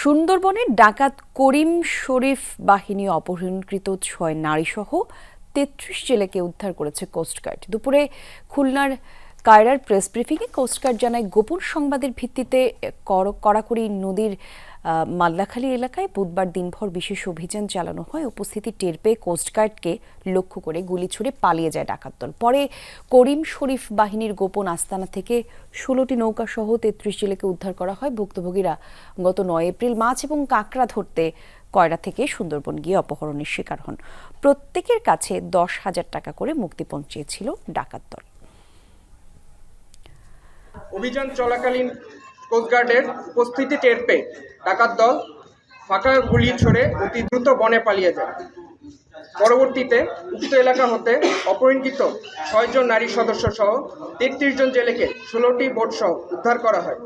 সুন্দরবনের ডাকাত করিম শরীফ বাহিনী অপহরণকৃত ছয় নারীসহ তেত্রিশ জেলেকে উদ্ধার করেছে কোস্টগার্ড। দুপুরে খুলনার কায়রার প্রেস ব্রিফিংয়ে কোস্টগার্ড জানায়, গোপন সংবাদের ভিত্তিতে কড়াকড়ি নদীর মাল্লাখালী এলাকায় বুধবার দিনভর বিশেষ অভিযান চালানো হয়। উপস্থিতি টের পেয়ে কোস্টগার্ডকে লক্ষ্য করে গুলি ছুড়ে পালিয়ে যায় ডাকাত দল। পরে করিম শরীফ বাহিনীর গোপন আস্তানা থেকে ষোলোটি নৌকা সহ তেত্রিশ জেলেকে উদ্ধার করা হয়। ভুক্তভোগীরা গত নয় এপ্রিল মাছ এবং কাঁকড়া ধরতে কয়রা থেকে সুন্দরবন গিয়ে অপহরণের শিকার হন। প্রত্যেকের কাছে দশ হাজার টাকা করে মুক্তিপণ চেয়েছিল ডাকাত দল। অভিযান চলাকালীন কোস্টগার্ডের উপস্থিতি টের পেয়ে ডাকাত দল ফাঁকা গুলি ছড়ে অতি দ্রুত বনে পালিয়ে যায়। পরবর্তীতে উক্ত এলাকা হতে অপহরণকৃত ছয়জন নারী সদস্য সহ তেত্রিশ জন জেলেকে ষোলোটি বোট সহ উদ্ধার করা হয়।